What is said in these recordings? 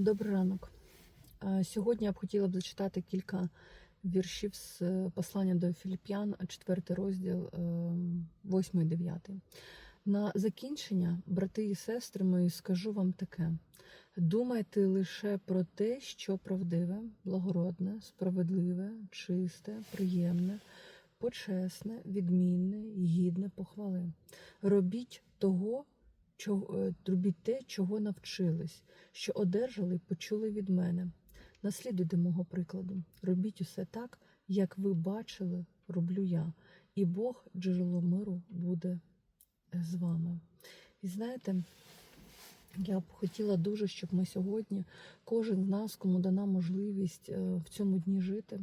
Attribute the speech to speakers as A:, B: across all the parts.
A: Добрий ранок. Е, Сьогодні я б хотіла б зачитати кілька віршів з е, послання до Філіп'ян, 4 розділ, 8 і 9. На закінчення, брати і сестри мої, скажу вам таке: думайте лише про те, що правдиве, благородне, справедливе, чисте, приємне, почесне, відмінне гідне похвали. Робіть того, е, робіть те, чого навчились, що одержали і почули від мене. Наслідуйте мого прикладу. Робіть усе так, як ви бачили, роблю я, і Бог, джерело миру, буде з вами. І знаєте, я б хотіла дуже, щоб ми сьогодні, кожен з нас, кому дана можливість е, в цьому дні жити,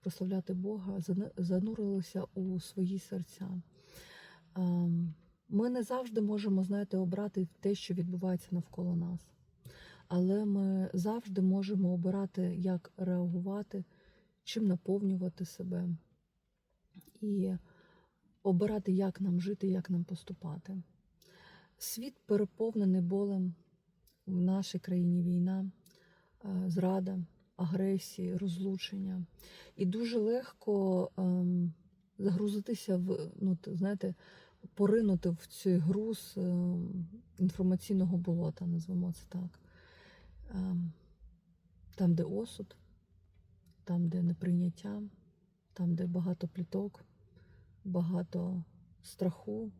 A: прославляти Бога, занурилися у свої серця. Ми не завжди можемо, знаєте, обрати те, що відбувається навколо нас. Але ми завжди можемо обирати, як реагувати, чим наповнювати себе і обирати, як нам жити, як нам поступати. Світ переповнений болем в нашій країні війна, е, зрада, агресії, розлучення. І дуже легко ем, загрузитися в, ну, знаєте, поринути в цей груз ем, інформаційного болота, назвемо це так. Ем, Там, де осуд, там, де неприйняття, там, де багато пліток, багато страху,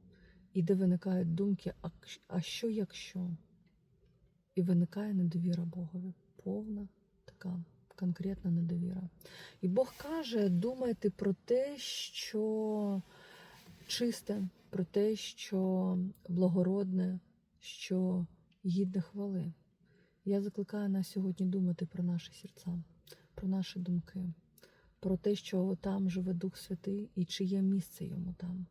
A: і де виникають думки, а що якщо? І виникає недовіра Богові. Повна така конкретна недовіра. І Бог каже: думайте про те, що чисте, про те, що благородне, що гідне хвали. Я закликаю нас сьогодні думати про наші серця, про наші думки, про те, що там живе Дух Святий і чи є місце йому там.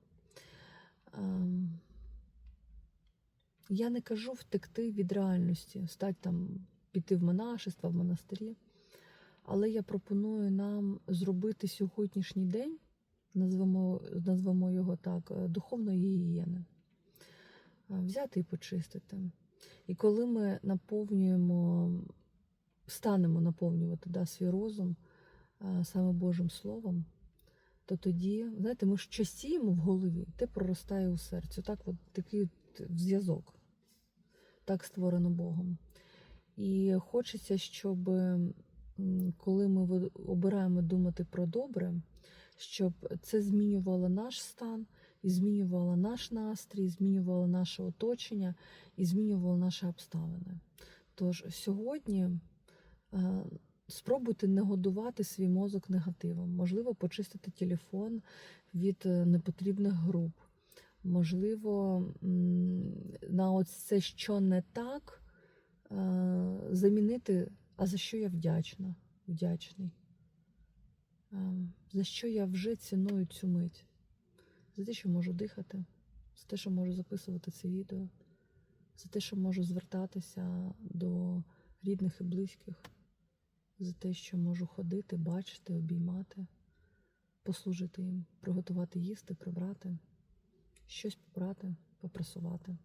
A: Ем, Я не кажу втекти від реальності, стати там, піти в монашество, в монастирі. Але я пропоную нам зробити сьогоднішній день, назвемо, назвемо його так, е, духовної гігієни. Е, Взяти і почистити. І коли ми наповнюємо, станемо наповнювати да, свій розум е, саме Божим Словом, то тоді, знаєте, ми сіємо в голові, те проростає у серці. Так, от такий зв'язок. Так створено Богом. І хочеться, щоб коли ми обираємо думати про добре, щоб це змінювало наш стан, і змінювало наш настрій, змінювало наше оточення і змінювало наші обставини. Тож сьогодні е, спробуйте не годувати свій мозок негативом, можливо, почистити телефон від е, непотрібних груп. Можливо, на ось це, що не так, е, замінити, а за що я вдячна, вдячний. Е, За що я вже ціную цю мить? За те, що можу дихати, за те, що можу записувати це відео, за те, що можу звертатися до рідних і близьких, за те, що можу ходити, бачити, обіймати, послужити їм, приготувати їсти, прибрати, щось побрати, попрасувати.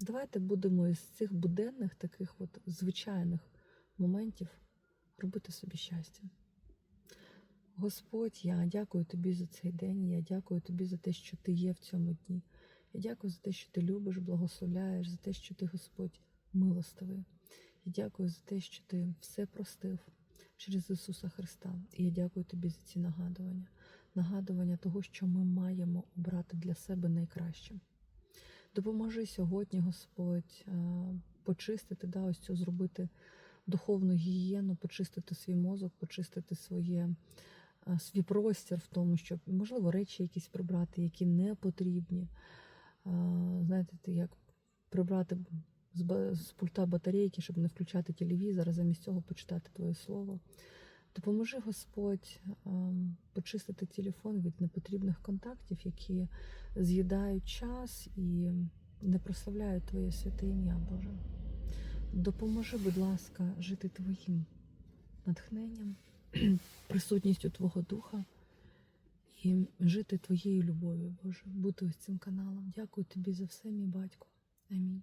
A: Давайте будемо із цих буденних таких от звичайних моментів робити собі щастя. Господь, я дякую тобі за цей день. Я дякую тобі за те, що ти є в цьому дні. Я дякую за те, що ти любиш, благословляєш, за те, що ти, Господь, милостивий. Я дякую за те, що ти все простив через Ісуса Христа. І я дякую тобі за ці нагадування, нагадування того, що ми маємо обрати для себе найкраще. Допоможи сьогодні, Господь, е, почистити, да, ось цю зробити духовну гігієну, почистити свій мозок, почистити своє, свій простір в тому, щоб, можливо, речі якісь прибрати, які не потрібні. Е, Знаєте, як прибрати з, пульта батарейки, щоб не включати телевізор, а замість цього почитати Твоє Слово. Допоможи, Господь, ем, почистити телефон від непотрібних контактів, які з'їдають час і не прославляють Твоє святе ім'я, Боже. Допоможи, будь ласка, жити Твоїм натхненням, присутністю Твого Духа і жити Твоєю любов'ю, Боже, бути ось цим каналом. Дякую Тобі за все, мій батько. Амінь.